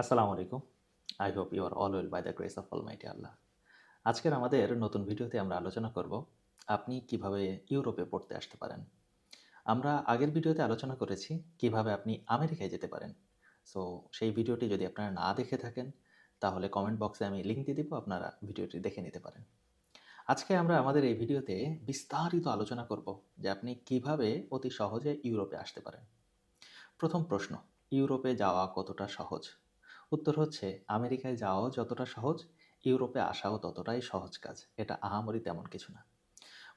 আসসালামু আলাইকুম। I hope you are all well by the grace of almighty Allah আজকের আমাদের নতুন ভিডিওতে আমরা আলোচনা করব, আপনি কীভাবে ইউরোপে পড়তে আসতে পারেন? আমরা আগের ভিডিওতে আলোচনা করেছি কীভাবে আপনি আমেরিকায় যেতে পারেন। সো সেই ভিডিওটি যদি আপনারা না দেখে থাকেন, তাহলে কমেন্ট বক্সে আমি লিঙ্ক দিয়ে দিব, আপনারা ভিডিওটি দেখে নিতে পারেন। আজকে আমরা আমাদের এই ভিডিওতে বিস্তারিত আলোচনা করব যে আপনি কীভাবে অতি সহজে ইউরোপে আসতে পারেন। প্রথম প্রশ্ন, ইউরোপে যাওয়া কতটা সহজ? উত্তর হচ্ছে, আমেরিকায় যাওয়াও যতটা সহজ, ইউরোপে আসাও ততটাই সহজ কাজ। এটা আহামরি তেমন কিছু না।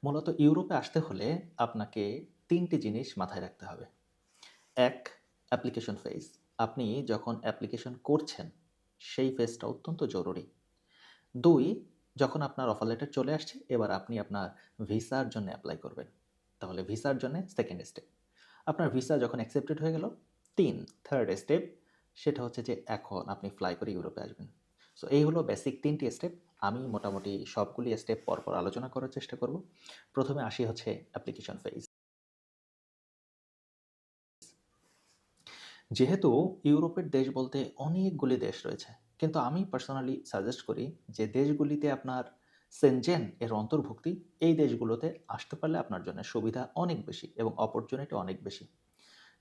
মূলত ইউরোপে আসতে হলে আপনাকে তিনটি জিনিস মাথায় রাখতে হবে। এক অ্যাপ্লিকেশন ফেজ আপনি যখন অ্যাপ্লিকেশন করছেন, সেই ফেজটা অত্যন্ত জরুরি। দুই, যখন আপনার অফার লেটার চলে আসছে, এবার আপনি আপনার ভিসার জন্য অ্যাপ্লাই করবেন। তাহলে ভিসার জন্য সেকেন্ড স্টেপ আপনার ভিসা যখন অ্যাকসেপ্টেড হয়ে গেল, তিন থার্ড স্টেপ সেটা হচ্ছে যে এখন আপনি ফ্লাই করে ইউরোপে আসবেন। সো এই হলো বেসিক তিনটি স্টেপ আমি মোটামুটি সবগুলি স্টেপ পরপর আলোচনা করার চেষ্টা করব। প্রথমে আসি হচ্ছে অ্যাপ্লিকেশন ফেজ যেহেতু ইউরোপের দেশ বলতে অনেকগুলি দেশ রয়েছে, কিন্তু আমি পার্সোনালি সাজেস্ট করি যে দেশগুলিতে আপনার সেনজেন এর অন্তর্ভুক্তি, এই দেশগুলোতে আসতে পারলে আপনার জন্য সুবিধা অনেক বেশি এবং অপরচুনিটি অনেক বেশি।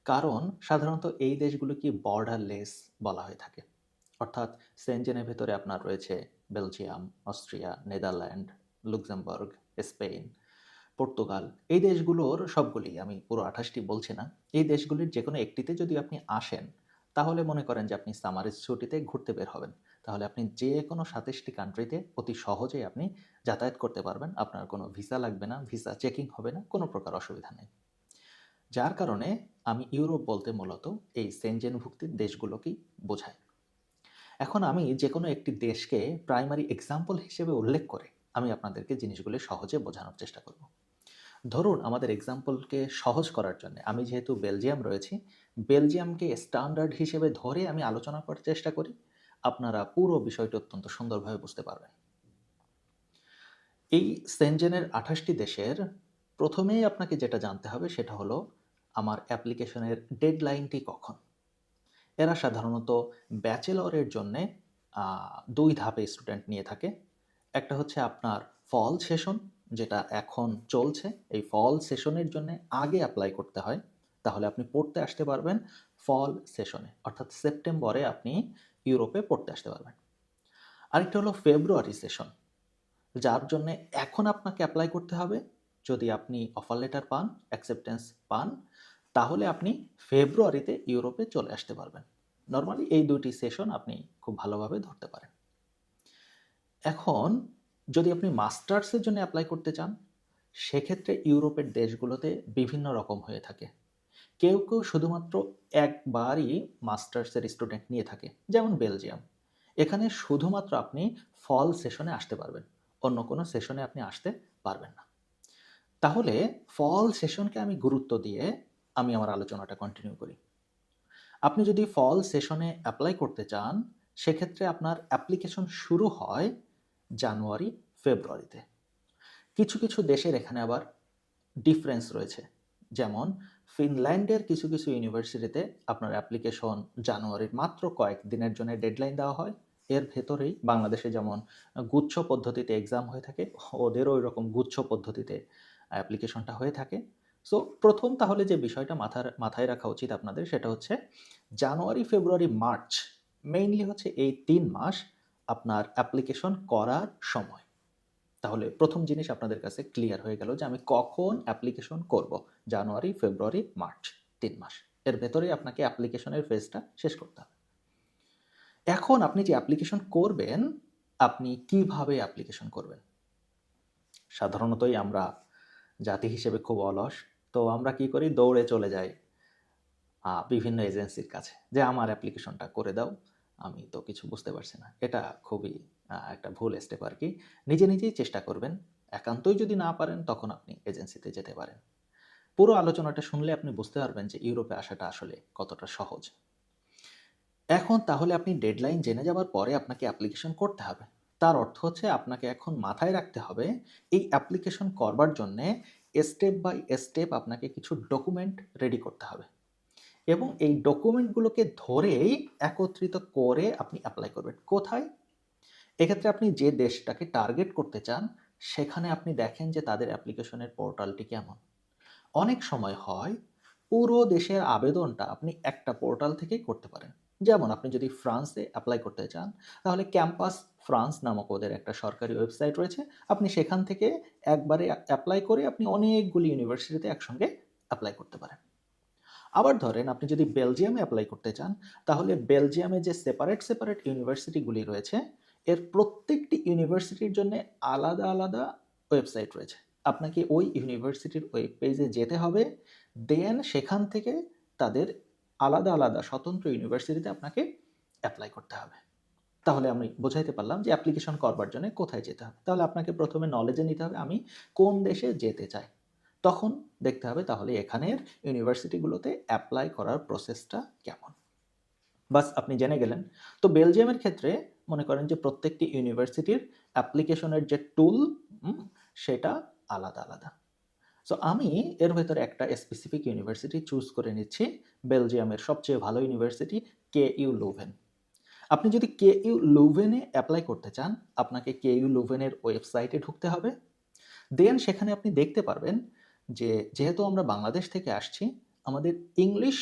কারণ সাধারণত এই দেশগুলোকে বর্ডারলেস বলা হয়ে থাকে। অর্থাৎ সেনজেনের ভেতরে আপনার রয়েছে Belgium, Austria, Netherland, Luxembourg, Spain, Portugal. এই দেশগুলোর সবগুলি, আমি পুরো আঠাশটি বলছি না, এই দেশগুলির যে কোনো একটিতে যদি আপনি আসেন, তাহলে মনে করেন যে আপনি সামারের ছুটিতে ঘুরতে বের হবেন। তাহলে আপনি যে কোনো সাতাশটি কান্ট্রিতে অতি সহজেই আপনি যাতায়াত করতে পারবেন। আপনার কোনো ভিসা লাগবে না ভিসা চেকিং হবে না, কোনো প্রকার অসুবিধা নেই। যার কারণে আমি ইউরোপ বলতে মূলত এই সেনজেনভুক্তির দেশগুলোকেই বোঝাই। এখন আমি যে কোনো একটি দেশকে প্রাইমারি এক্সাম্পল হিসেবে উল্লেখ করে আমি আপনাদেরকে জিনিসগুলি সহজে বোঝানোর চেষ্টা করব। ধরুন, আমাদের এক্সাম্পলকে সহজ করার জন্য আমি যেহেতু বেলজিয়াম রয়েছি, বেলজিয়ামকে স্ট্যান্ডার্ড হিসেবে ধরে আমি আলোচনা করার চেষ্টা করি। আপনারা পুরো বিষয়টি অত্যন্ত সুন্দরভাবে বুঝতে পারবেন। এই সেনজেনের আঠাশটি দেশের প্রথমেই আপনাকে যেটা জানতে হবে সেটা হলো আমার অ্যাপ্লিকেশনের ডেডলাইনটি কখন? এরা সাধারণত ব্যাচেলরের জন্যে দুই ধাপে স্টুডেন্ট নিয়ে থাকে। একটা হচ্ছে আপনার ফল সেশন, যেটা এখন চলছে। এই ফল সেশনের জন্য আগে অ্যাপ্লাই করতে হয়। তাহলে আপনি পড়তে আসতে পারবেন ফল সেশনে। অর্থাৎ সেপ্টেম্বরে আপনি ইউরোপে পড়তে আসতে পারবেন। আরেকটা হলো ফেব্রুয়ারি সেশন। যার জন্য এখন আপনাকে অ্যাপ্লাই করতে হবে। যদি আপনি অফার লেটার পান, অ্যাকসেপ্টেন্স পান তাহলে আপনি ফেব্রুয়ারিতে ইউরোপে চলে আসতে পারবেন। নর্মালি এই দুটি সেশন আপনি খুব ভালোভাবে ধরতে পারেন। এখন যদি আপনি মাস্টার্সের জন্য অ্যাপ্লাই করতে চান, সেক্ষেত্রে ইউরোপের দেশগুলোতে বিভিন্ন রকম হয়ে থাকে। কেউ কেউ শুধুমাত্র একবারই মাস্টার্সের স্টুডেন্ট নিয়ে থাকে, যেমন বেলজিয়াম এখানে শুধুমাত্র আপনি ফল সেশনে আসতে পারবেন, অন্য কোনো সেশনে আপনি আসতে পারবেন না। তাহলে ফল সেশনকে আমি গুরুত্ব দিয়ে আমি আমার আলোচনাটা কন্টিনিউ করি। আপনি যদি ফল সেশনে অ্যাপ্লাই করতে চান, সেক্ষেত্রে আপনার অ্যাপ্লিকেশন শুরু হয় জানুয়ারি, ফেব্রুয়ারিতে। কিছু কিছু দেশের এখানে আবার ডিফারেন্স রয়েছে। যেমন, ফিনল্যান্ডের কিছু কিছু ইউনিভার্সিটিতে আপনার অ্যাপ্লিকেশন জানুয়ারির মাত্র কয়েক দিনের জন্য ডেডলাইন দেওয়া হয়। এর ভেতরেই বাংলাদেশে যেমন গুচ্ছ পদ্ধতিতে এক্সাম হয়ে থাকে, ওদেরও ওই রকম গুচ্ছ পদ্ধতিতে অ্যাপ্লিকেশনটা হয়ে থাকে। সো প্রথম তাহলে যে বিষয়টা মাথার, মাথায় রাখা উচিত আপনাদের সেটা হচ্ছে জানুয়ারি, ফেব্রুয়ারি, মার্চ মেইনলি হচ্ছে এই তিন মাস আপনার অ্যাপ্লিকেশন করার সময়। তাহলে প্রথম জিনিস আপনাদের কাছে ক্লিয়ার হয়ে গেল যে আমি কখন অ্যাপ্লিকেশন করব, জানুয়ারি, ফেব্রুয়ারি, মার্চ তিন মাস। এর ভেতরে আপনাকে অ্যাপ্লিকেশনের ফেজটা শেষ করতে হবে। এখন আপনি যে অ্যাপ্লিকেশন করবেন, আপনি কীভাবে অ্যাপ্লিকেশন করবেন? সাধারণতই আমরা জাতি হিসেবে খুব অলস। তো আমরা কি করি? দৌড়ে চলে যাই বিভিন্ন এজেন্সির কাছে যে আমার অ্যাপ্লিকেশনটা করে দাও। আমি তো কিছু বুঝতে পারছি না। এটা খুবই একটা ভুল স্টেপ আর কি। নিজে নিজেই চেষ্টা করবেন। একান্তই যদি না পারেন, তখন আপনি এজেন্সিতে যেতে পারেন। পুরো আলোচনাটা শুনলে আপনি বুঝতে পারবেন যে ইউরোপে আসাটা আসলে কতটা সহজ। এখন তাহলে আপনি ডেডলাইন জেনে যাওয়ার পরে আপনাকে অ্যাপ্লিকেশন করতে হবে। তার অর্থ হচ্ছে আপনাকে এখন মাথায় রাখতে হবে, এই অ্যাপ্লিকেশন করবার জন্যে স্টেপ বাই স্টেপ আপনাকে কিছু ডকুমেন্ট রেডি করতে হবে। এবং এই ডকুমেন্টগুলোকে ধরেই একত্রিত করে আপনি অ্যাপ্লাই করবেন। কোথায়? এক্ষেত্রে আপনি যে দেশটাকে টার্গেট করতে চান, সেখানে আপনি দেখেন যে তাদের অ্যাপ্লিকেশনের পোর্টালটি কেমন। অনেক সময় হয়, পুরো দেশের আবেদনটা আপনি একটা পোর্টাল থেকেই করতে পারেন। যেমন আপনি যদি ফ্রান্সে অ্যাপ্লাই করতে চান, তাহলে ক্যাম্পাস ফ্রান্স নামক ওদের একটা সরকারি ওয়েবসাইট রয়েছে। আপনি সেখান থেকে একবারে অ্যাপ্লাই করে আপনি অনেকগুলি ইউনিভার্সিটিতে একসঙ্গে অ্যাপ্লাই করতে পারেন। আবার ধরেন আপনি যদি বেলজিয়ামে অ্যাপ্লাই করতে চান, তাহলে বেলজিয়ামে যে সেপারেট সেপারেট ইউনিভার্সিটিগুলি রয়েছে, এর প্রত্যেকটি ইউনিভার্সিটির জন্য আলাদা আলাদা ওয়েবসাইট রয়েছে। আপনাকে ওই ইউনিভার্সিটির ওয়েব পেজে যেতে হবে দেন সেখান থেকে তাদের আলাদা আলাদা স্বতন্ত্র ইউনিভার্সিটিতে আপনাকে অ্যাপ্লাই করতে হবে। তাহলে আমি বোঝাইতে পারলাম যে অ্যাপ্লিকেশন করবার জন্য কোথায় যেতে হবে। তাহলে আপনাকে প্রথমে নলেজে নিতে হবে, আমি কোন দেশে যেতে চাই। তখন দেখতে হবে তাহলে এখানের ইউনিভার্সিটিগুলোতে অ্যাপ্লাই করার প্রসেসটা কেমন। বাস, আপনি জেনে গেলেন। তো বেলজিয়ামের ক্ষেত্রে মনে করেন যে প্রত্যেকটি ইউনিভার্সিটির অ্যাপ্লিকেশনের যে টুল সেটা আলাদা আলাদা। সো আমি এর ভেতরে একটা স্পেসিফিক ইউনিভার্সিটি চুজ করে নিচ্ছি। বেলজিয়ামের সবচেয়ে ভালো ইউনিভার্সিটি কে ইউ লুভেন আপনি যদি কে ইউ লুভেনে অ্যাপ্লাই করতে চান, আপনাকে কে ইউ লুভেনের ওয়েবসাইটে ঢুকতে হবে। দেন সেখানে আপনি দেখতে পারবেন যে, যেহেতু আমরা বাংলাদেশ থেকে আসছি, আমাদের ইংলিশ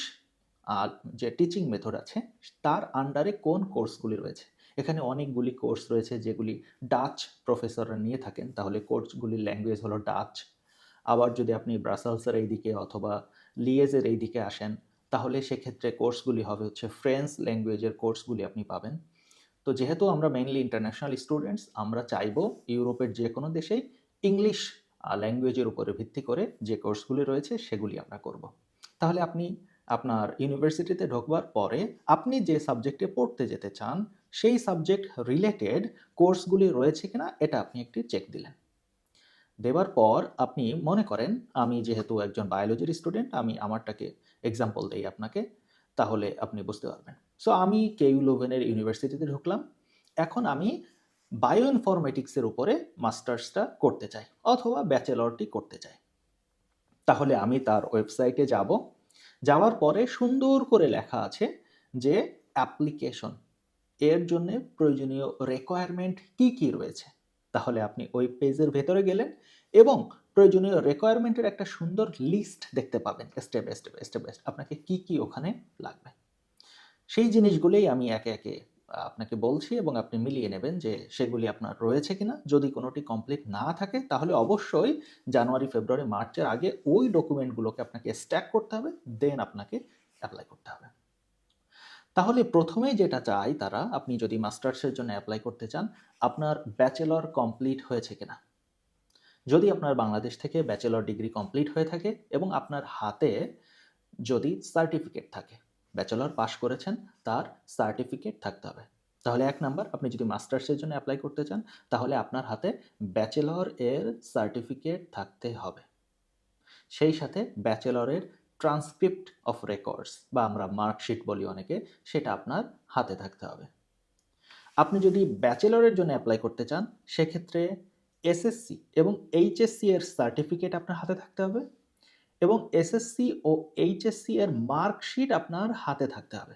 আর যে টিচিং মেথড আছে, তার আন্ডারে কোন কোর্সগুলি রয়েছে? এখানে অনেকগুলি কোর্স রয়েছে যেগুলি ডাচ প্রফেসররা নিয়ে থাকেন। তাহলে কোর্সগুলির ল্যাঙ্গুয়েজ হলো ডাচ আবার যদি আপনি ব্রাসেলসের এই দিকে অথবা লিয়েজের এই দিকে আসেন তাহলে সেক্ষেত্রে কোর্সগুলি হবে হচ্ছে ফ্রেঞ্চ ল্যাঙ্গুয়েজের কোর্সগুলি আপনি পাবেন। তো যেহেতু আমরা মেইনলি ইন্টারন্যাশনাল স্টুডেন্টস আমরা চাইব ইউরোপের যে কোনো দেশেই ইংলিশ ল্যাঙ্গুয়েজের উপরে ভিত্তি করে যে কোর্সগুলি রয়েছে সেগুলি আমরা করব। তাহলে আপনি আপনার ইউনিভার্সিটিতে ঢোকবার পরে আপনি যে সাবজেক্টে পড়তে যেতে চান, সেই সাবজেক্ট রিলেটেড কোর্সগুলি রয়েছে কিনা এটা আপনি একটি চেক দিলেন। দেওয়ার পর আপনি মনে করেন, আমি যেহেতু একজন বায়োলজির স্টুডেন্ট আমি আমারটাকে এক্সাম্পল দেই আপনাকে, তাহলে আপনি বুঝতে পারবেন। সো আমি কেইউ লোভেনের ইউনিভার্সিটিতে ঢুকলাম। এখন আমি বায়ো ইনফরমেটিক্সের উপরে মাস্টার্সটা করতে চাই, অথবা ব্যাচেলরটি করতে চাই। তাহলে আমি তার ওয়েবসাইটে যাব। যাওয়ার পরে সুন্দর করে লেখা আছে যে অ্যাপ্লিকেশন এর জন্য প্রয়োজনীয় রেকোয়ারমেন্ট কি কি রয়েছে। তাহলে আপনি ওই পেজের ভেতরে গেলেন এবং প্রয়োজনীয় রেকোয়ারমেন্টের একটা সুন্দর লিস্ট দেখতে পাবেন step by step step by আপনাকে কি কি ওখানে লাগবে। সেই জিনিসগুলোই আমি একে একে আপনাকে বলছি এবং আপনি মিলিয়ে নেবেন যে সেগুলি আপনার রয়েছে কিনা। যদি কোনোটি কমপ্লিট না থাকে, তাহলে অবশ্যই জানুয়ারি, ফেব্রুয়ারি, মার্চের আগে ওই ডকুমেন্টগুলোকে আপনাকে স্ট্যাক করতে হবে দেন আপনাকে অ্যাপ্লাই করতে হবে। তাহলে প্রথমেই যেটা চাই তারা, আপনি যদি মাস্টার্সের জন্য অ্যাপ্লাই করতে চান, আপনার ব্যাচেলর কমপ্লিট হয়েছে কিনা। যদি আপনার বাংলাদেশ থেকে ব্যাচেলর ডিগ্রি কমপ্লিট হয়ে থাকে এবং আপনার হাতে যদি সার্টিফিকেট থাকে ব্যাচেলর পাশ করেছেন, তার সার্টিফিকেট থাকতে হবে। তাহলে এক নাম্বার আপনি যদি মাস্টার্সের জন্য অ্যাপ্লাই করতে চান, তাহলে আপনার হাতে ব্যাচেলর এর সার্টিফিকেট থাকতে হবে। সেই সাথে ব্যাচেলরের ট্রান্সক্রিপ্ট অফ রেকর্ডস বা আমরা মার্কশিট বলি অনেকে, সেটা আপনার হাতে থাকতে হবে। আপনি যদি ব্যাচেলরের জন্য অ্যাপ্লাই করতে চান, সেক্ষেত্রে এসএসসি এবং এইচএসসি এর সার্টিফিকেট আপনার হাতে থাকতে হবে এবং এসএসসি ও এইচএসসি এর মার্কশিট আপনার হাতে থাকতে হবে।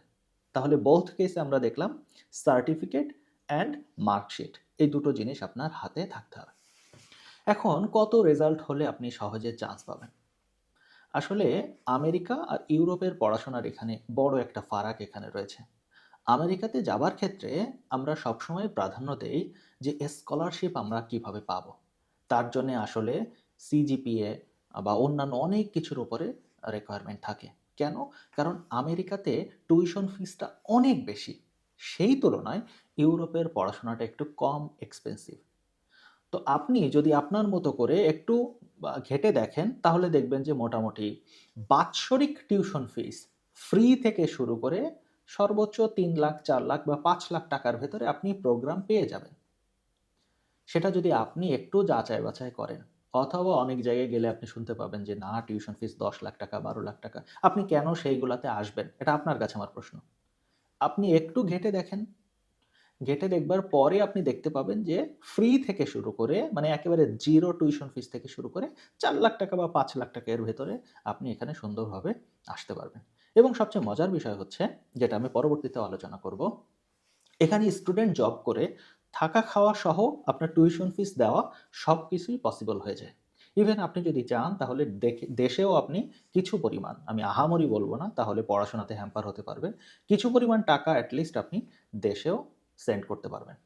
তাহলে বোথ কেসে আমরা দেখলাম সার্টিফিকেট অ্যান্ড মার্কশিট এই দুটো জিনিস আপনার হাতে থাকতে হবে। এখন কত রেজাল্ট হলে আপনি সহজে চান্স পাবেন? আসলে আমেরিকা আর ইউরোপের পড়াশোনার এখানে বড় একটা ফারাক এখানে রয়েছে। আমেরিকাতে যাবার ক্ষেত্রে আমরা সবসময় প্রাধান্য দেই যে স্কলারশিপ আমরা কীভাবে পাবো? তার জন্য আসলে সিজিপিএ বা অন্যান্য অনেক কিছুর উপরে রিকোয়ারমেন্ট থাকে। কেন? কারণ আমেরিকাতে টিউশন ফিসটা অনেক বেশি। সেই তুলনায় ইউরোপের পড়াশোনাটা একটু কম এক্সপেন্সিভ তো আপনি যদি আপনার মতো করে একটু ঘেটে দেখেন, তাহলে দেখবেন যে মোটামুটি বাৎসরিক টিউশন ফিস ফ্রি থেকে শুরু করে সর্বোচ্চ তিন লাখ, চার লাখ বা পাঁচ লাখ টাকার ভেতরে আপনি প্রোগ্রাম পেয়ে যাবেন। সেটা যদি আপনি একটু যাচাই বাছাই করেন, অথবা অনেক জায়গায় গেলে আপনি শুনতে পাবেন যে, না টিউশন ফিস দশ লাখ টাকা, বারো লাখ টাকা। আপনি কেন সেইগুলাতে আসবেন? এটা আপনার কাছে আমার প্রশ্ন। আপনি একটু ঘেটে দেখেন। ঘেটে দেখবার পরে আপনি দেখতে পাবেন যে ফ্রি থেকে শুরু করে মানে একেবারে জিরো টিউশন ফিস থেকে শুরু করে চার লাখ টাকা বা পাঁচ লাখ টাকা এর ভেতরে আপনি এখানে সুন্দরভাবে আসতে পারবেন। এবং সবচেয়ে মজার বিষয় হচ্ছে, যেটা আমি পরবর্তীতে আলোচনা করব, এখানে স্টুডেন্ট জব করে থাকা, খাওয়া সহ আপনার টিউশন ফিস দেওয়া সব কিছুই পসিবল হয়ে যায়। ইভেন আপনি যদি চান, তাহলে দেশেও আপনি কিছু পরিমাণ, আমি আহামরি বলব না, তাহলে পড়াশোনাতে হ্যাম্পার হতে পারবে কিছু পরিমাণ টাকা অ্যাটলিস্ট আপনি দেশেও সেন্ড করতে পারবেন।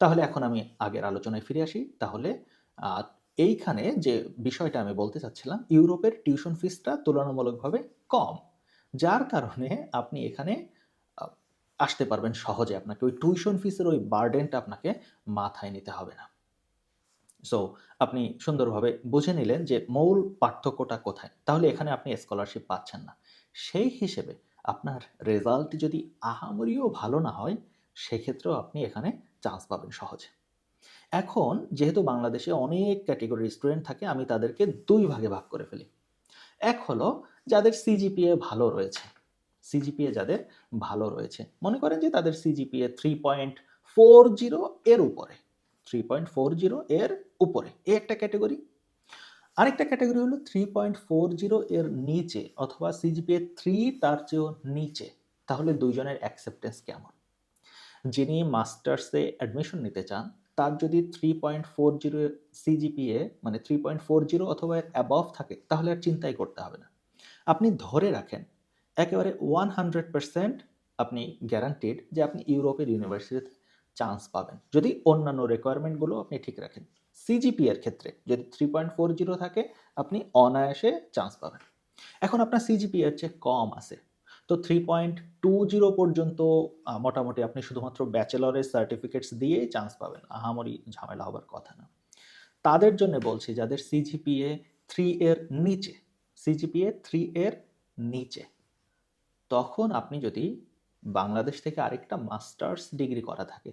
তাহলে এখন আমি আগের আলোচনায় ফিরে আসি। তাহলে এইখানে যে বিষয়টা আমি বলতে চাচ্ছিলাম, ইউরোপের টিউশন ফিসটা তুলনামূলকভাবে কম, যার কারণে আপনি এখানে আসতে পারবেন সহজে আপনাকে। ওই টিউশন ফিসের ওই বার্ডেনটা আপনাকে মাথায় নিতে হবে না। সো আপনি সুন্দরভাবে বুঝে নিলেন যে মূল পার্থক্যটা কোথায়। তাহলে এখানে আপনি স্কলারশিপ পাচ্ছেন না। সেই হিসেবে আপনার রেজাল্ট যদি আহামরিও ভালো না হয়, সেক্ষেত্রেও আপনি এখানে চান্স পাবেন সহজে। এখন যেহেতু বাংলাদেশে অনেক ক্যাটেগরির স্টুডেন্ট থাকে, আমি তাদেরকে দুই ভাগে ভাগ করে ফেলি। এক হলো যাদের সিজিপিএ ভালো রয়েছে। সিজিপিএ যাদের ভালো রয়েছে। মনে করেন যে তাদের CGPA three point four zero এর উপরে। থ্রি পয়েন্ট ফোর জিরো এর উপরে। এ একটা ক্যাটাগরি আরেকটা ক্যাটাগরি হলো থ্রি পয়েন্ট ফোর জিরো এর নিচে অথবা সিজিপিএ থ্রি তার চেয়েও নিচে। তাহলে দুইজনের অ্যাকসেপ্টেন্স কেমন? যিনি মাস্টার্সে অ্যাডমিশন নিতে চান, তার যদি three point four zero CGPA মানে থ্রি পয়েন্ট ফোর জিরো অথবা অ্যাবভ থাকে, তাহলে আর চিন্তাই করতে হবে না। আপনি ধরে রাখেন একেবারে ওয়ান হান্ড্রেড পার্সেন্ট আপনি গ্যারান্টিড যে আপনি ইউরোপের ইউনিভার্সিটিতে চান্স পাবেন। যদি অন্যান্য রিকোয়ারমেন্টগুলো আপনি ঠিক রাখেন। সিজিপি এর ক্ষেত্রে যদি থ্রি পয়েন্ট ফোর জিরো থাকে, আপনি অনায়াসে চান্স পাবেন। এখন আপনার সিজিপি এর চেয়ে কম আছে। তো থ্রি পয়েন্ট টু জিরো পর্যন্ত মোটামুটি আপনি শুধুমাত্র ব্যাচেলরের সার্টিফিকেটস দিয়েই চান্স পাবেন। আহামরি ঝামেলা হবার কথা না। তাদের জন্য বলছি, যাদের সিজিপিএ থ্রি এর নিচে সিজিপিএ থ্রি এর নিচে তখন আপনি যদি বাংলাদেশ থেকে আরেকটা মাস্টার্স ডিগ্রি করা থাকে,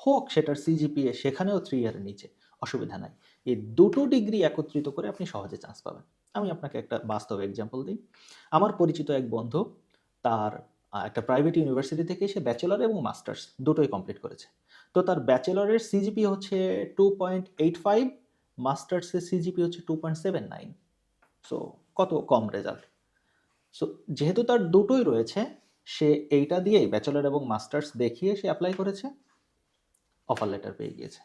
হোক সেটার সিজিপিএ সেখানেও থ্রি এর নিচে, অসুবিধা নাই। এই দুটো ডিগ্রি একত্রিত করে আপনি সহজে চান্স পাবেন। আমি আপনাকে একটা বাস্তব এক্সাম্পল দিই। আমার পরিচিত এক বন্ধু, তার একটা প্রাইভেট ইউনিভার্সিটি থেকে সে ব্যাচেলর এবং মাস্টার্স দুটোই কমপ্লিট করেছে। তো তার ব্যাচেলরের সিজিপি হচ্ছে টু পয়েন্ট এইট ফাইভ মাস্টার্সের সিজিপি হচ্ছে two point seven nine so কত কম রেজাল্ট সো যেহেতু তার দুটোই রয়েছে, সে এইটা দিয়েই ব্যাচেলর এবং মাস্টার্স দেখিয়ে সে অ্যাপ্লাই করেছে অফার লেটার পেয়ে গিয়েছে।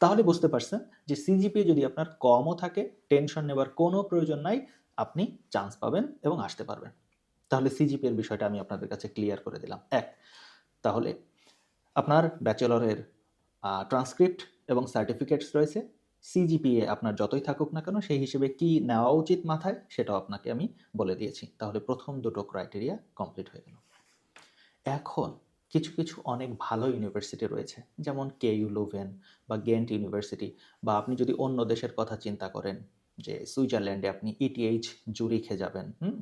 তাহলে বুঝতে পারছেন যে সিজিপি যদি আপনার কমও থাকে টেনশন নেবার কোনো প্রয়োজন নাই, আপনি চান্স পাবেন এবং আসতে পারবেন। তাহলে সিজিপি এর বিষয়টা আমি আপনাদের কাছে ক্লিয়ার করে দিলাম। এক, তাহলে আপনার ব্যাচেলরের ট্রান্সক্রিপ্ট এবং সার্টিফিকেটস রয়েছে। সিজিপিএ আপনার যতই থাকুক না কেন, সেই হিসেবে কি নেওয়া উচিত মাথায়, সেটাও আপনাকে আমি বলে দিয়েছি। তাহলে প্রথম দুটো ক্রাইটেরিয়া কমপ্লিট হয়ে গেল। এখন কিছু কিছু অনেক ভালো ইউনিভার্সিটি রয়েছে, যেমন কে ইউ লুভেন বা গেন্ট ইউনিভার্সিটি বা আপনি যদি অন্য দেশের কথা চিন্তা করেন, যে সুইজারল্যান্ডে আপনি ইটিএইচ জুরিখে যাবেন, হুম?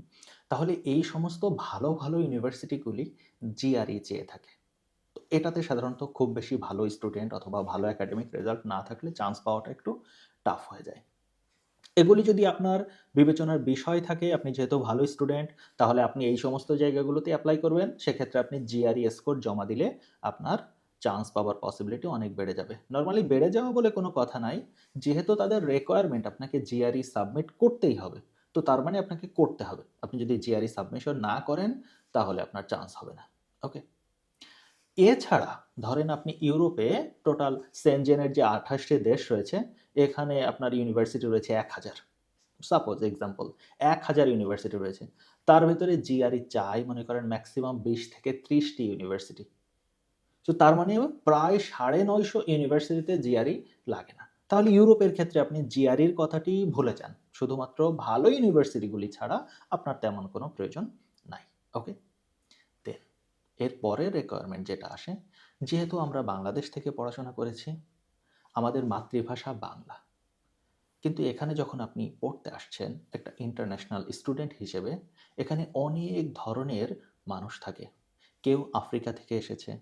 তাহলে এই সমস্ত ভালো ভালো ইউনিভার্সিটিগুলি জিআরই চেয়ে থাকে। এটাতে সাধারণত খুব বেশি ভালো স্টুডেন্ট অথবা ভালো একাডেমিক রেজাল্ট না থাকলে চান্স পাওয়াটা একটু টাফ হয়ে যায়। এগুলি যদি আপনার বিবেচনার বিষয় থাকে, আপনি যেহেতু ভালো স্টুডেন্ট তাহলে আপনি এই সমস্ত জায়গাগুলোতে অ্যাপ্লাই করবেন। সেক্ষেত্রে আপনি জিআরই স্কোর জমা দিলে আপনার চান্স পাওয়ার পসিবিলিটি অনেক বেড়ে যাবে। নর্মালি বেড়ে যাওয়া বলে কোনো কথা নাই। যেহেতু তাদের রেকোয়ারমেন্ট আপনাকে জিআরই সাবমিট করতেই হবে, তো তার মানে আপনাকে করতে হবে। আপনি যদি জিআরই সাবমিশন না করেন, তাহলে আপনার চান্স হবে না। ওকে এছাড়া, ধরেন আপনি ইউরোপে টোটাল সেনজেনের যে আঠাশটি দেশ রয়েছে, এখানে আপনার ইউনিভার্সিটি রয়েছে এক হাজার। সাপোজ এক্সাম্পল এক হাজার ইউনিভার্সিটি রয়েছে। তার ভিতরে জিআরই চাই, মনে করেন ম্যাক্সিমাম বিশ থেকে ত্রিশটি ইউনিভার্সিটি তো তার মানে প্রায় সাড়ে নয়শো ইউনিভার্সিটিতে জিআরই লাগে না। তাহলে ইউরোপের ক্ষেত্রে আপনি জিআরইর কথাটি ভুলে যান। শুধুমাত্র ভালো ইউনিভার্সিটিগুলি ছাড়া আপনার তেমন কোনো প্রয়োজন নাই। ওকে এর পরের রিকোয়ারমেন্ট যেটা আসে, যেহেতু আমরা বাংলাদেশ থেকে পড়াশোনা করেছি, আমাদের মাতৃভাষা বাংলা। কিন্তু এখানে যখন আপনি পড়তে আসছেন, একটা ইন্টারন্যাশনাল স্টুডেন্ট হিসেবে, এখানে অনেক ধরনের মানুষ থাকে। কেউ আফ্রিকা থেকে এসেছে,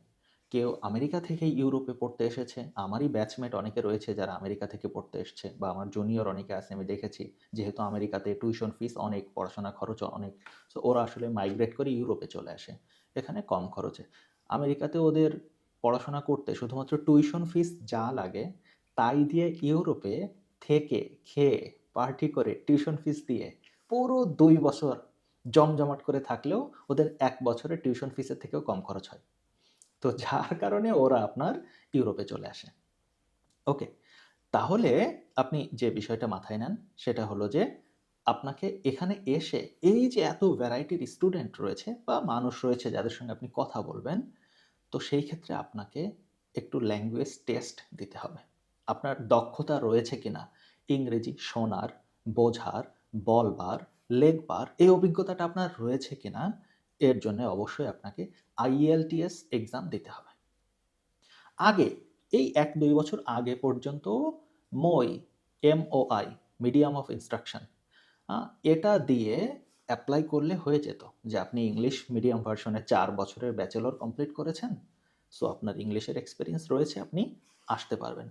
কেউ আমেরিকা থেকে ইউরোপে পড়তে এসেছে। আমারই ব্যাচমেট অনেকে রয়েছে যারা আমেরিকা থেকে পড়তে এসছে, বা আমার জুনিয়র অনেকে আছে, আমি দেখেছি, যেহেতু আমেরিকাতে টিউশন ফিস অনেক, পড়াশোনা খরচ অনেক সো ওরা আসলে মাইগ্রেট করে ইউরোপে চলে আসে। এখানে কম খরচে। আমেরিকাতে ওদের পড়াশোনা করতে শুধুমাত্র টিউশন ফিস যা লাগে, তাই দিয়ে ইউরোপে থেকে খেয়ে পার্টি করে টিউশন ফিস দিয়ে পুরো দুই বছর জমজমাট করে থাকলেও ওদের এক বছরে টিউশন ফিসের থেকেও কম খরচ হয়। তো যার কারণে ওরা আপনার ইউরোপে চলে আসে। ওকে তাহলে আপনি যে বিষয়টা মাথায় নেন সেটা হলো যে আপনাকে এখানে এসে এই যে এত ভ্যারাইটির স্টুডেন্ট রয়েছে বা মানুষ রয়েছে যাদের সঙ্গে আপনি কথা বলবেন, তো সেই ক্ষেত্রে আপনাকে একটু ল্যাঙ্গুয়েজ টেস্ট দিতে হবে। আপনার দক্ষতা রয়েছে কিনা? ইংরেজি শোনার, বোঝার, বলবার, লেখবার এই অভিজ্ঞতাটা আপনার রয়েছে কিনা? এর জন্য অবশ্যই আপনাকে আইএলটিএস এক্সাম দিতে হবে। আগে, এই এক দুই বছর আগে পর্যন্ত, মই M O I medium of instruction এটা দিয়ে অ্যাপ্লাই করলে হয়ে যেত যে আপনি ইংলিশ মিডিয়াম ভার্সনে চার বছরের ব্যাচেলর কমপ্লিট করেছেন সো আপনার ইংলিশের এক্সপিরিয়েন্স রয়েছে, আপনি আসতে পারবেন।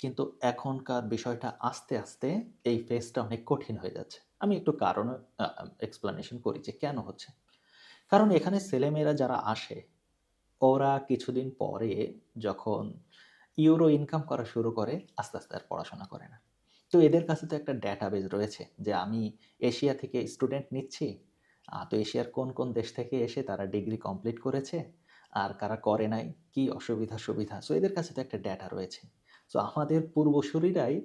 কিন্তু এখনকার বিষয়টা আস্তে আস্তে এই ফেসটা অনেক কঠিন হয়ে যাচ্ছে। আমি একটু কারণ এক্সপ্লানেশন করি যে কেন হচ্ছে। কারণ এখানে ছেলেমেয়েরা যারা আসে, ওরা কিছুদিন পরে যখন ইউরো ইনকাম করা শুরু করে, আস্তে আস্তে আর পড়াশোনা করে না। তো এদের কাছে তো একটা ডেটাবেজ রয়েছে যে আমি এশিয়া থেকে স্টুডেন্ট নিচ্ছি। তো এশিয়ার কোন কোন দেশ থেকে এসে তারা ডিগ্রি কমপ্লিট করেছে? আর কারা করে নাই? কি অসুবিধা, সুবিধা? সো এদের কাছে তো একটা ডেটা রয়েছে। সো আমাদের পূর্বসূরিরাই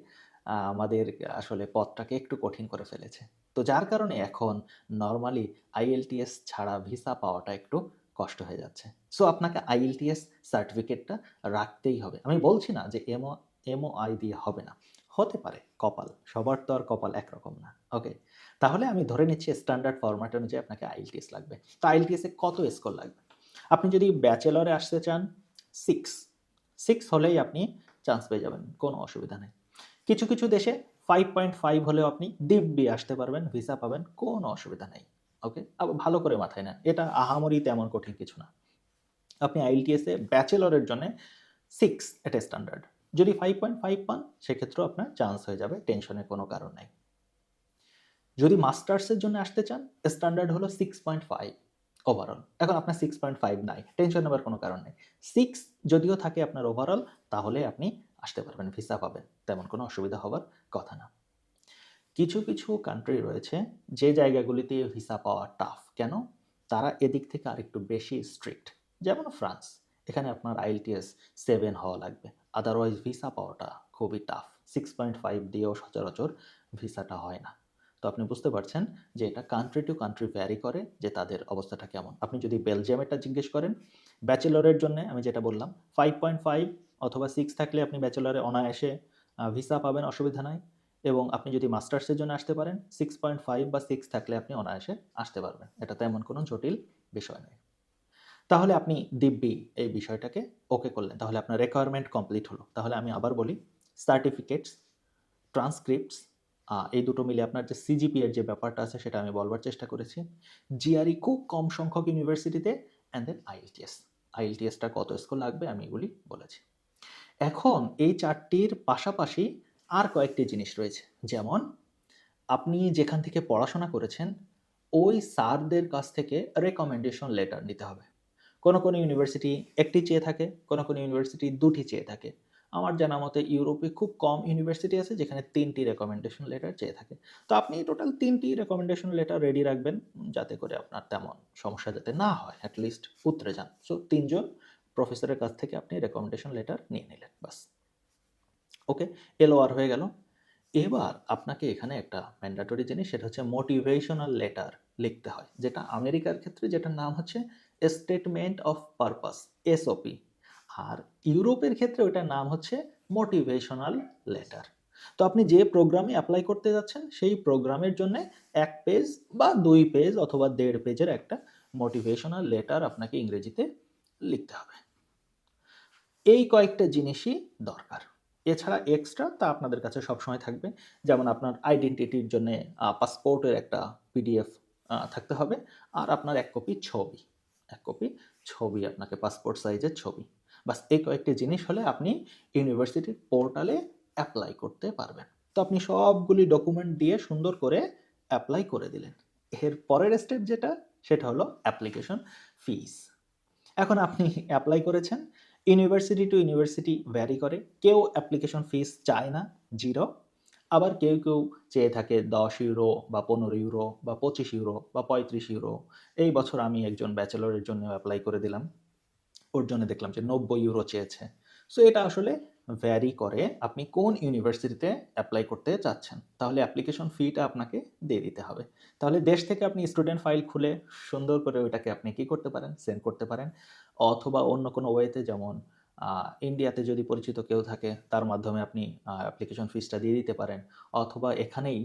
আমাদের আসলে পথটাকে একটু কঠিন করে ফেলেছে। তো যার কারণে এখন নর্মালি আইএলটিএস ছাড়া ভিসা পাওয়াটা একটু কষ্ট হয়ে যাচ্ছে। সো আপনাকে আইএলটিএস সার্টিফিকেটটা রাখতেই হবে। আমি বলছি না যে এমও এমও আই দিয়ে হবে না। হতে পারে, কপাল। সবার তো আর কপাল একরকম না। ওকে তাহলে আমি ধরে নিচ্ছি স্ট্যান্ডার্ড ফরম্যাট অনুযায়ী আপনাকে আইএলটিএস লাগবে। তো আইএলটিএস কত স্কোর লাগবে? আপনি যদি ব্যাচেলরে আসতে চান সিক্স সিক্স হলেই আপনি চান্স পেয়ে যাবেন, কোনো অসুবিধা নেই। কিছু কিছু দেশে ফাইভ পয়েন্ট ফাইভ হলেও আপনি দিব্যি আসতে পারবেন ভিসা পাবেন, কোনো অসুবিধা নেই। ওকে আবার ভালো করে মাথায় নেন। এটা আহামরি তেমন কঠিন কিছু না। আপনি আইএলটিএসে ব্যাচেলরের জন্য সিক্স এটা স্ট্যান্ডার্ড যদি ফাইভ পয়েন্ট ফাইভ পান, সেক্ষেত্রেও আপনার চান্স হয়ে যাবে টেনশনের কোনো কারণ নেই। যদি মাস্টার্সের জন্য আসতে চান স্ট্যান্ডার্ড হলো সিক্স পয়েন্ট ফাইভ ওভারঅল এখন আপনার সিক্স পয়েন্ট ফাইভ নাই টেনশন নেবার কোনো কারণ নেই। সিক্স যদিও থাকে আপনার ওভারঅল তাহলে আপনি আসতে পারবেন ভিসা পাবেন, তেমন কোনো অসুবিধা হবার কথা না। কিছু কিছু কান্ট্রি রয়েছে, যে জায়গাগুলিতে ভিসা পাওয়া টাফ কেন? তারা এদিক থেকে আরেকটু বেশি স্ট্রিক্ট যেমন ফ্রান্স এখানে আপনার আইএলটিএস সেভেন হওয়া লাগবে। আদারওয়াইজ ভিসা পাওয়াটা খুবই টাফ সিক্স পয়েন্ট ফাইভ দিয়েও সচরাচর ভিসাটা হয় না। তো আপনি বুঝতে পারছেন যে এটা কান্ট্রি টু কান্ট্রি ভ্যারি করে যে তাদের অবস্থাটা কেমন। আপনি যদি বেলজিয়ামেরটা জিজ্ঞেস করেন ব্যাচেলরের জন্য আমি যেটা বললাম ফাইভ পয়েন্ট ফাইভ অথবা সিক্স থাকলে আপনি ব্যাচেলরে অনায়াসে ভিসা পাবেন, অসুবিধা নাই। এবং আপনি যদি মাস্টার্সের জন্য আসতে পারেন সিক্স পয়েন্ট ফাইভ বা সিক্স থাকলে আপনি অনায়াসে আসতে পারবেন। এটা তেমন কোনো জটিল বিষয় নয়। তাহলে আপনি দিব্যি এই বিষয়টাকে ওকে করলেন। তাহলে আপনার রিকোয়ারমেন্ট কমপ্লিট হলো। তাহলে আমি আবার বলি সার্টিফিকেটস ট্রান্সক্রিপ্টস এই দুটো মিলে আপনার যে সিজিপিএর যে ব্যাপারটা আছে সেটা আমি বলবার চেষ্টা করেছি। জিআরই খুব কম সংখ্যক ইউনিভার্সিটিতে অ্যান্ড দেন আইএলটিএস আইএলটিএসটা কত স্কোর লাগবে আমি এগুলি বলেছি। এখন এই চারটির পাশাপাশি আর কয়েকটি জিনিস রয়েছে। যেমন, আপনি যেখান থেকে পড়াশোনা করেছেন, ওই স্যারদের কাছ থেকে রেকমেন্ডেশন লেটার নিতে হবে। কোনো কোনো ইউনিভার্সিটি একটি চেয়ে থাকে, কোনো কোনো ইউনিভার্সিটি দুটি চেয়ে থাকে। আমার জানা মতে ইউরোপে খুব কম ইউনিভার্সিটি আছে যেখানে তিনটি রেকমেন্ডেশন লেটার চেয়ে থাকে। তো আপনি টোটাল তিনটি রেকমেন্ডেশন লেটার রেডি রাখবেন যাতে করে আপনার তেমন সমস্যা যাতে না হয় অ্যাটলিস্ট উতরে যান। সো তিনজন প্রফেসরের কাছ থেকে আপনি রেকমেন্ডেশন লেটার নিয়ে নিলেন বাস ওকে এলওআর হয়ে গেল। এবার আপনাকে এখানে একটা ম্যান্ডাটরি জিনিস, সেটা হচ্ছে মোটিভেশনাল লেটার লিখতে হয়, যেটা আমেরিকার ক্ষেত্রে যেটার নাম হচ্ছে স্টেটমেন্ট অফ পারপাস এসওপি আর ইউরোপের ক্ষেত্রে ওটার নাম হচ্ছে মোটিভেশনাল লেটার তো আপনি যে প্রোগ্রামে অ্যাপ্লাই করতে যাচ্ছেন, সেই প্রোগ্রামের জন্য এক পেজ বা দুই পেজ অথবা দেড় পেজের একটা মোটিভেশনাল লেটার আপনাকে ইংরেজিতে লিখতে হবে। এই কয়েকটা জিনিসই দরকার। এছাড়া এক্সট্রা তা আপনাদের কাছে সবসময় থাকবে। যেমন আপনার আইডেন্টিটির জন্য পাসপোর্টের একটা পিডিএফ থাকতে হবে। আর আপনার এক কপি ছবি। এক কপি ছবি আপনাকে পাসপোর্ট সাইজের ছবি। বাস এই কয়েকটি জিনিস হলে আপনি ইউনিভার্সিটির পোর্টালে অ্যাপ্লাই করতে পারবেন। তো আপনি সবগুলি ডকুমেন্ট দিয়ে সুন্দর করে অ্যাপ্লাই করে দিলেন। এর পরের স্টেপ যেটা, সেটা হলো অ্যাপ্লিকেশন ফিস এখন আপনি অ্যাপ্লাই করেছেন ইউনিভার্সিটি টু ইউনিভার্সিটি ভ্যারি করে। কেউ অ্যাপ্লিকেশন ফিস চায় না জিরো আবার কেউ কেউ চেয়ে থাকে দশ ইউরো বা পনেরো ইউরো বা পঁচিশ ইউরো বা পঁয়ত্রিশ ইউরো। এই বছর আমি একজন ব্যাচেলরের জন্য অ্যাপ্লাই করে দিলাম। ওর জন্য দেখলাম যে নব্বই ইউরো চেয়েছে। সো এটা আসলে ভ্যারি করে আপনি কোন ইউনিভার্সিটিতে অ্যাপ্লাই করতে চাচ্ছেন। তাহলে অ্যাপ্লিকেশন ফিটা আপনাকে দিয়ে দিতে হবে। তাহলে দেশ থেকে আপনি স্টুডেন্ট ফাইল খুলে সুন্দর করে ওইটাকে আপনি কি করতে পারেন? সেন্ড করতে পারেন। অথবা অন্য কোনো ওয়েতে যেমন ইন্ডিয়াতে যদি পরিচিত কেউ থাকে, তার মাধ্যমে আপনি অ্যাপ্লিকেশন ফিসটা দিয়ে দিতে পারেন। অথবা এখানেই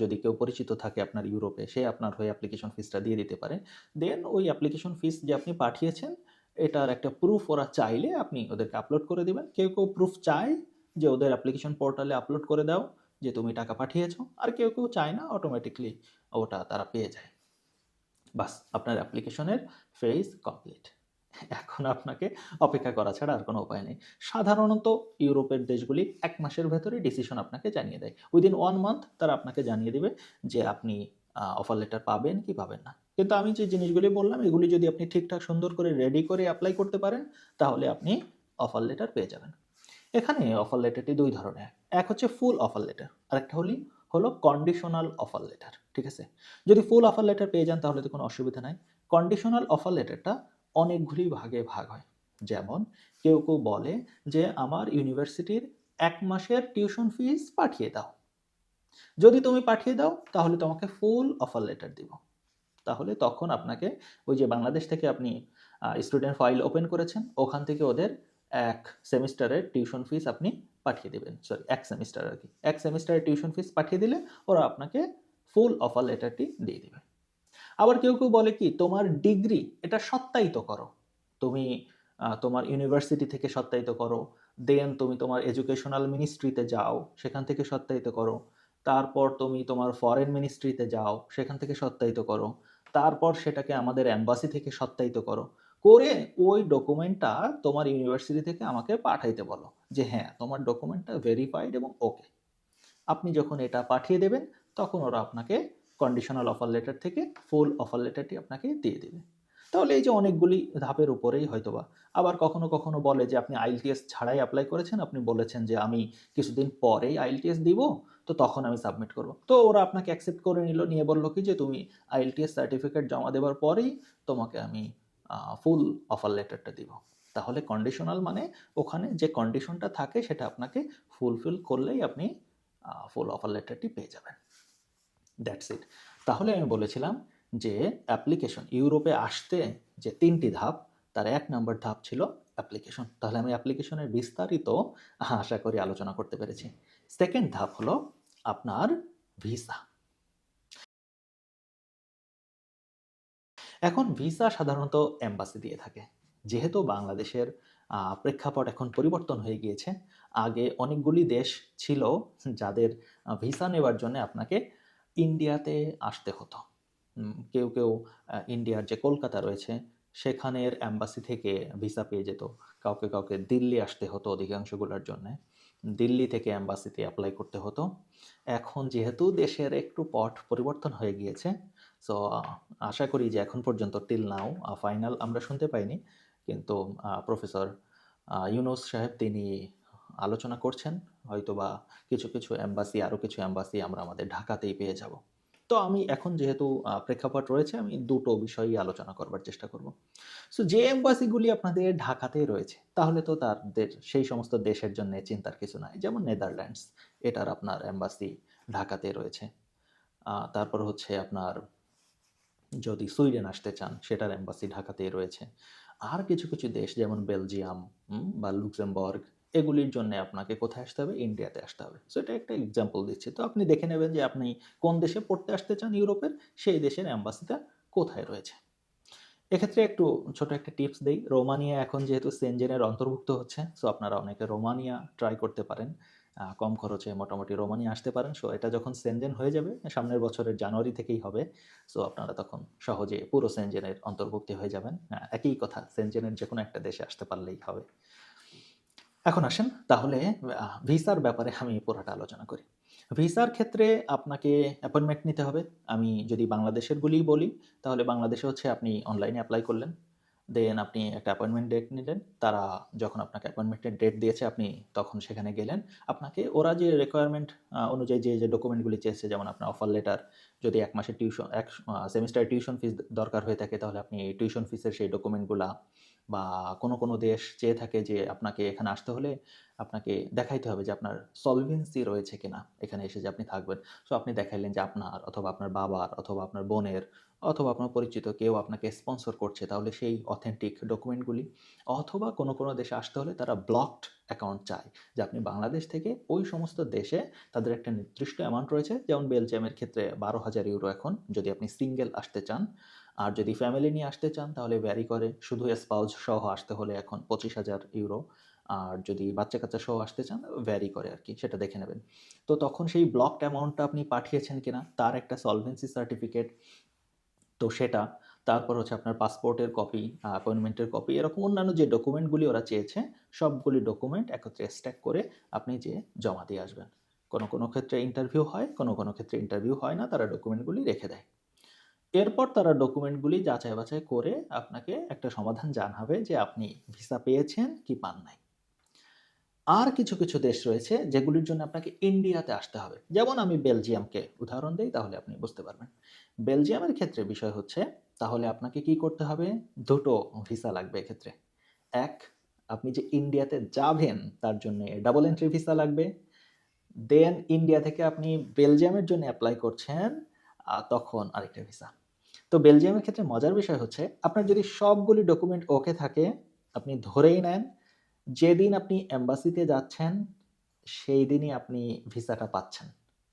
যদি কেউ পরিচিত থাকে আপনার ইউরোপে, সে আপনার হয়ে অ্যাপ্লিকেশন ফিসটা দিয়ে দিতে পারে। দেন ওই অ্যাপ্লিকেশন ফিস যে আপনি পাঠিয়েছেন, এটার একটা প্রুফ ওরা চাইলে আপনি ওদেরকে আপলোড করে দিবেন। কেউ কেউ প্রুফ চায় যে ওদের অ্যাপ্লিকেশন পোর্টালে আপলোড করে দাও, যে তুমি টাকা পাঠিয়েছো, আর কেউ কেউ চায় না অটোমেটিকলি ওটা তারা পেয়ে যায়। বাস, আপনার অ্যাপ্লিকেশনের ফেজ কমপ্লিট এখন আপনাকে অপেক্ষা করা ছাড়া আর কোনো উপায় নেই। সাধারণত ইউরোপের দেশগুলি এক মাসের ভেতরে ডিসিশন আপনাকে জানিয়ে দেয়। উইদিন ওয়ান মান্থ তারা আপনাকে জানিয়ে দেবে যে আপনি অফার লেটার পাবেন কি পাবেন না। কিন্তু আমি যে জিনিসগুলি বললাম, এগুলি যদি আপনি ঠিকঠাক সুন্দর করে রেডি করে অ্যাপ্লাই করতে পারেন, তাহলে আপনি অফার লেটার পেয়ে যাবেন। এখানে অফার লেটারটি দুই ধরনের। এক হচ্ছে ফুল অফার লেটার আরেকটা হলি, হলো কন্ডিশনাল অফার লেটার ঠিক আছে? যদি ফুল অফার লেটার পেয়ে যান তাহলে তো কোনো অসুবিধা নাই। কন্ডিশনাল অফার লেটারটা অনেকগুলি ভাগে ভাগ হয়। যেমন, কেউ কেউ বলে যে, আমার ইউনিভার্সিটির এক মাসের টিউশন ফিস পাঠিয়ে দাও। যদি তুমি পাঠিয়ে দাও, তাহলে তোমাকে ফুল অফার লেটার দিব। তাহলে তখন আপনাকে ওই যে বাংলাদেশ থেকে আপনি স্টুডেন্ট ফাইল ওপেন করেছেন, ওখান থেকে ওদের এক সেমিস্টারের টিউশন ফিস আপনি পাঠিয়ে দেবেন। সরি, এক সেমিস্টার আর কি। এক সেমিস্টারের টিউশন ফিস পাঠিয়ে দিলে ওরা আপনাকে ফুল অফার লেটারটি দিয়ে দেবে। আবার কেউ কেউ বলে কি, তোমার ডিগ্রি এটা সত্যায়িত করো। তুমি তোমার ইউনিভার্সিটি থেকে সত্যায়িত করো। দেন তুমি তোমার এডুকেশনাল মিনিস্ট্রিতে যাও, সেখান থেকে সত্যায়িত করো। তারপর তুমি তোমার ফরেন মিনিস্ট্রিতে যাও, সেখান থেকে সত্যায়িত করো। তারপর সেটাকে আমাদের অ্যাম্বাসি থেকে সত্যায়িত করো। করে ওই ডকুমেন্টটা তোমার ইউনিভার্সিটি থেকে আমাকে পাঠাইতে বলো যে হ্যাঁ তোমার ডকুমেন্টটা ভেরিফাইড এবং ওকে। আপনি যখন এটা পাঠিয়ে দেবেন, তখন ওরা আপনাকে কন্ডিশনাল অফার লেটার থেকে ফুল অফার লেটারটি আপনাকে দিয়ে দেবে। তাহলে এই যে অনেকগুলি ধাপের উপরেই হয়তোবা, আবার কখনো কখনো বলে যে আপনি আইএলটিএস ছাড়াই অ্যাপ্লাই করেছেন, আপনি বলেছেন যে আমি কিছুদিন পরেই আইএলটিএস দিব, তো তখন আমি সাবমিট করব। তো ওরা আপনাকে অ্যাকসেপ্ট করে নিল, নিয়ে বলল কি যে তুমি আইএলটিএস সার্টিফিকেট জমা দেওয়ার পরেই তোমাকে আমি ফুল অফার লেটারটা দিব। তাহলে কন্ডিশনাল মানে ওখানে যে কন্ডিশনটা থাকে সেটা আপনাকে ফুলফিল করলেই আপনি ফুল অফার লেটারটি পেয়ে যাবেন। দ্যাটস ইট তাহলে আমি বলেছিলাম যে অ্যাপ্লিকেশন ইউরোপে আসতে যে তিনটি ধাপ, তার এক নম্বর ধাপ ছিল অ্যাপ্লিকেশন তাহলে আমি অ্যাপ্লিকেশনের বিস্তারিত আশা করি আলোচনা করতে পেরেছি। সেকেন্ড ধাপ হলো আপনার ভিসা এখন ভিসা সাধারণত এম্বাসি দিয়ে থাকে। যেহেতু বাংলাদেশের প্রেক্ষাপট এখন পরিবর্তন হয়ে গিয়েছে, আগে অনেকগুলি দেশ ছিল যাদের ভিসা নেওয়ার জন্য আপনাকে ইন্ডিয়াতে আসতে হতো। কেউ কেউ ইন্ডিয়ার যে কলকাতা রয়েছে, সেখানের অ্যাম্বাসি থেকে ভিসা পেয়ে যেত। কাউকে কাউকে দিল্লি আসতে হতো অধিকাংশগুলোর জন্য। দিল্লি থেকে অ্যাম্বাসিতে অ্যাপ্লাই করতে হতো। এখন যেহেতু দেশের একটু পট পরিবর্তন হয়ে গিয়েছে সো আশা করি যে এখন পর্যন্ত টিল নাও ফাইনাল আমরা শুনতে পাইনি। কিন্তু প্রফেসর ইউনুস সাহেব তিনি আলোচনা করছেন, হয়তোবা কিছু কিছু অ্যাম্বাসি আরও কিছু অ্যাম্বাসি আমরা আমাদের ঢাকাতেই পেয়ে যাব। তো আমি এখন যেহেতু প্রেক্ষাপট রয়েছে, আমি দুটো বিষয়ই আলোচনা করবার চেষ্টা করব। সো যে এম্বাসিগুলি আপনাদের ঢাকাতেই রয়েছে, তাহলে তো তাদের, সেই সমস্ত দেশের জন্য চিন্তার কিছু নাই। যেমন নেদারল্যান্ডস, এটার আপনার এম্বাসি ঢাকাতে রয়েছে। তারপর হচ্ছে আপনার, যদি সুইডেন আসতে চান, সেটার এম্বাসি ঢাকাতেই রয়েছে। আর কিছু কিছু দেশ, যেমন বেলজিয়াম বা লুক্সেমবার্গ এগুলির জন্য আপনাকে কোথায় আসতে হবে? ইন্ডিয়াতে আসতে হবে। সো এটা একটা এক্সাম্পল দিচ্ছি। তো আপনি দেখে নেবেন যে আপনি কোন দেশে পড়তে আসতে চান ইউরোপের? সেই দেশের অ্যাম্বাসিটা কোথায় রয়েছে? এক্ষেত্রে একটু ছোট একটা টিপস দেই। রোমানিয়া এখন যেহেতু সেনজেনের অন্তর্ভুক্ত হচ্ছে সো আপনারা অনেকে রোমানিয়া ট্রাই করতে পারেন। কম খরচে মোটামুটি রোমানিয়া আসতে পারেন। সো এটা যখন সেনজেন হয়ে যাবে, সামনের বছরের জানুয়ারি থেকেই হবে। সো আপনারা তখন সহজে পুরো সেনজেনের অন্তর্ভুক্তি হয়ে যাবেন। একই কথা সেনজেনের যে কোনো একটা দেশে আসতে পারলেই হবে। এখন আসেন তাহলে ভিসার ব্যাপারে আমি পুরোটা আলোচনা করি। ভিসার ক্ষেত্রে আপনাকে অ্যাপয়েন্টমেন্ট নিতে হবে। আমি যদি বাংলাদেশের গুলিই বলি, তাহলে বাংলাদেশে হচ্ছে আপনি অনলাইনে অ্যাপ্লাই করলেন। দেন আপনি একটা অ্যাপয়েন্টমেন্ট ডেট নিলেন। তারা যখন আপনাকে অ্যাপয়েন্টমেন্টের ডেট দিয়েছে, আপনি তখন সেখানে গেলেন। আপনাকে ওরা যে রিকোয়ারমেন্ট অনুযায়ী যে যে ডকুমেন্টগুলি চেয়েছে, যেমন আপনার অফার লেটার যদি এক মাসের টিউশন এক সেমিস্টার টিউশন ফিস দরকার হয়ে থাকে, তাহলে আপনি টিউশন ফিসের সেই ডকুমেন্টগুলা বা কোনো কোনো দেশ চেয়ে থাকে যে আপনাকে এখানে আসতে হলে আপনাকে দেখাইতে হবে যে আপনার সলভেন্সি রয়েছে কিনা, এখানে এসে যে আপনি থাকবেন। সো আপনি দেখাইলেন যে আপনার অথবা আপনার বাবার অথবা আপনার বোনের অথবা আপনার পরিচিত কেউ আপনাকে স্পন্সর করছে, তাহলে সেই অথেন্টিক ডকুমেন্টগুলি অথবা কোনো কোনো দেশে আসতে হলে তারা ব্লকড অ্যাকাউন্ট চায়। যে আপনি বাংলাদেশ থেকে ওই সমস্ত দেশে তাদের একটা নির্দিষ্ট অ্যামাউন্ট রয়েছে, যেমন বেলজিয়ামের ক্ষেত্রে বারো হাজার ইউরো এখন, যদি আপনি সিঙ্গেল আসতে চান আর যদি ফ্যামিলি নিয়ে আসতে চান, তাহলে ভ্যারি করে। শুধু স্পাউজ সহ আসতে হলে এখন পঁচিশ হাজার ইউরো আর যদি বাচ্চা কাচ্চা সহ আসতে চান ভ্যারি করে আর কি, সেটা দেখে নেবেন। তো তখন সেই ব্লকড অ্যামাউন্টটা আপনি পাঠিয়েছেন কিনা, তার একটা সলভেন্সি সার্টিফিকেট তো সেটা, তারপর হচ্ছে আপনার পাসপোর্টের কপি অ্যাপয়েন্টমেন্টের কপি এরকম অন্যান্য যে ডকুমেন্টগুলি ওরা চেয়েছে, সবগুলি ডকুমেন্ট একত্রে স্ট্যাক করে আপনি যে জমা দিয়ে আসবেন। কোনো কোনো ক্ষেত্রে ইন্টারভিউ হয়, কোনো কোনো ক্ষেত্রে ইন্টারভিউ হয় না, তারা ডকুমেন্টগুলি রেখে দেয়। এরপর তারা ডকুমেন্টগুলি যাচাই বাছাই করে আপনাকে একটা সমাধান জানাবে যে আপনি ভিসা পেয়েছেন কি পান নাই। আর কিছু কিছু দেশ রয়েছে যেগুলির জন্য আপনাকে ইন্ডিয়াতে আসতে হবে। যেমন আমি বেলজিয়ামকে উদাহরণ দিই, তাহলে আপনি বুঝতে পারবেন। বেলজিয়ামের ক্ষেত্রে বিষয় হচ্ছে, তাহলে আপনাকে কি করতে হবে? দুটো ভিসা লাগবে এক্ষেত্রে। এক, আপনি যে ইন্ডিয়াতে যাবেন, তার জন্য ডাবল এন্ট্রি ভিসা লাগবে। দেন ইন্ডিয়া থেকে আপনি বেলজিয়ামের জন্য অ্যাপ্লাই করছেন তখন আরেকটা ভিসা। তো বেলজিয়ামের ক্ষেত্রে মজার বিষয় হচ্ছে, আপনার যদি সবগুলি ডকুমেন্ট ওকে থাকে, আপনি ধরেই নেন, যেদিন আপনি এম্বাসিতে যাচ্ছেন, সেই দিনই আপনি ভিসাটা পাচ্ছেন।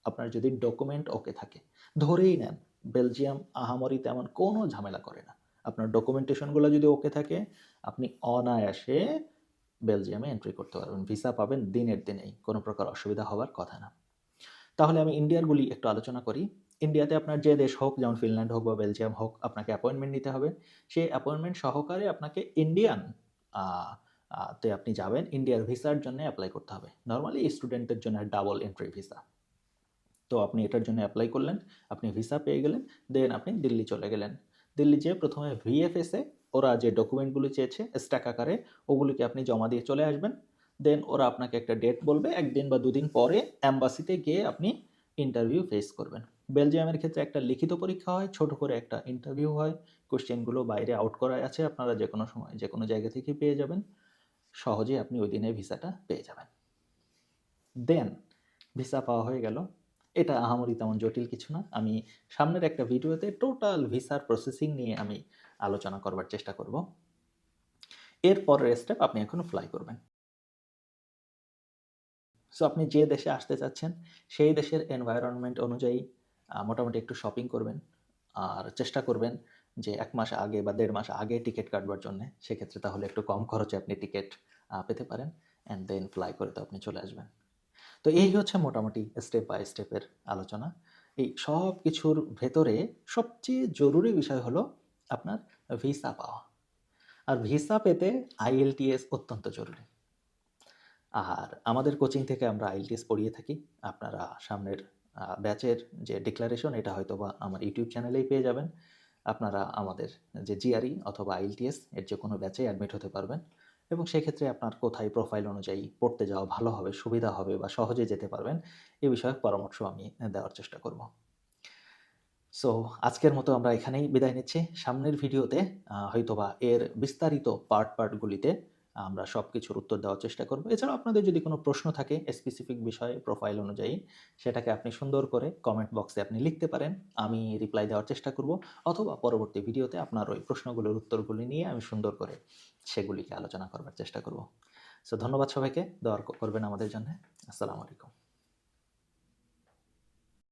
আপনার যদি ডকুমেন্ট ওকে থাকে, ধরেই নেন, বেলজিয়াম আহামরি তেমন কোনো ঝামেলা করে না। আপনার ডকুমেন্টেশনগুলো যদি ওকে থাকে, আপনি অনায়াসে বেলজিয়ামে এন্ট্রি করতে পারবেন, ভিসা পাবেন দিনের দিনেই, কোনো প্রকার অসুবিধা হওয়ার কথা না। তাহলে আমি ইন্ডিয়ারগুলি একটু আলোচনা করি। ইন্ডিয়াতে আপনার যে দেশ হোক, যেমন ফিনল্যান্ড হোক বা বেলজিয়াম হোক, আপনাকে অ্যাপয়েন্টমেন্ট নিতে হবে। সেই অ্যাপয়েন্টমেন্ট সহকারে আপনাকে ইন্ডিয়ান তে আপনি যাবেন। ইন্ডিয়ার ভিসার জন্য অ্যাপ্লাই করতে হবে। নর্মালি স্টুডেন্টের জন্য ডাবল এন্ট্রি ভিসা তো আপনি এটার জন্য অ্যাপ্লাই করলেন, আপনি ভিসা পেয়ে গেলেন দেন আপনি দিল্লি চলে গেলেন। দিল্লি যেয়ে প্রথমে ভিএফএসে ওরা যে ডকুমেন্টগুলো চেয়েছে স্ট্যাক আকারে, ওগুলিকে আপনি জমা দিয়ে চলে আসবেন। দেন ওরা আপনাকে একটা ডেট বলবে, একদিন বা দুদিন পরে অ্যাম্বাসিতে গিয়ে আপনি ইন্টারভিউ ফেস করবেন। বেলজিয়ামের ক্ষেত্রে একটা লিখিত পরীক্ষা হয়, ছোট করে একটা ইন্টারভিউ হয় কোশ্চেনগুলো বাইরে আউট করা আছে, আপনারা যে কোনো সময় যে কোনো জায়গা থেকে পেয়ে যাবেন। সহজেই আপনি ওই দিনে ভিসাটা পেয়ে যাবেন। দেন ভিসা পাওয়া হয়ে গেল। এটা আহামরি তেমন জটিল কিছু না। আমি সামনের একটা ভিডিওতে টোটাল ভিসার প্রসেসিং নিয়ে আমি আলোচনা করবার চেষ্টা করব। এর পরের স্টেপ আপনি এখন ফ্লাই করবেন। সো আপনি যে দেশে আসতে চাচ্ছেন, সেই দেশের এনভায়রনমেন্ট অনুযায়ী মোটামুটি একটু শপিং করবেন আর চেষ্টা করবেন যে এক মাস আগে বা দেড় মাস আগে টিকিট কাটবার জন্য। সেক্ষেত্রে তাহলে একটু কম খরচে আপনি টিকিট পেতে পারেন অ্যান্ড দেন ফ্লাই করে তো আপনি চলে আসবেন। তো এই হচ্ছে মোটামুটি স্টেপ বাই স্টেপের আলোচনা। এই সব কিছুর ভেতরে সবচেয়ে জরুরি বিষয় হলো আপনার ভিসা পাওয়া। আর ভিসা পেতে আইএলটিএস অত্যন্ত জরুরি। আর আমাদের কোচিং থেকে আমরা আইএলটিএস পড়িয়ে থাকি। আপনারা সামনের ব্যাচের যে ডিক্লারেশন এটা হয়তো বা আমার ইউটিউব চ্যানেলেই পেয়ে যাবেন। আপনারা আমাদের যে জিআরই অথবা আইএলটিএস এর যে কোনো ব্যাচে অ্যাডমিট হতে পারবেন এবং সেক্ষেত্রে আপনার কোথায় প্রোফাইল অনুযায়ী পড়তে যাওয়া ভালো হবে, সুবিধা হবে বা সহজে যেতে পারবেন, এ বিষয়ে পরামর্শ আমি দেওয়ার চেষ্টা করব। সো আজকের মতো আমরা এখানেই বিদায় নিচ্ছি। সামনের ভিডিওতে হয়তোবা এর বিস্তারিত পার্ট পার্টগুলিতে আমরা সব কিছুর উত্তর দেওয়ার চেষ্টা করব। এছাড়াও আপনাদের যদি কোনো প্রশ্ন থাকে স্পেসিফিক বিষয়ে প্রোফাইল অনুযায়ী, সেটাকে আপনি সুন্দর করে কমেন্ট বক্সে আপনি লিখতে পারেন, আমি রিপ্লাই দেওয়ার চেষ্টা করব, অথবা পরবর্তী ভিডিওতে আপনার ওই প্রশ্নগুলোর উত্তরগুলি নিয়ে আমি সুন্দর করে সেগুলিকে আলোচনা করবার চেষ্টা করব। সো ধন্যবাদ সবাইকে, দোয়া করবেন আমাদের জন্য। আসসালামু আলাইকুম।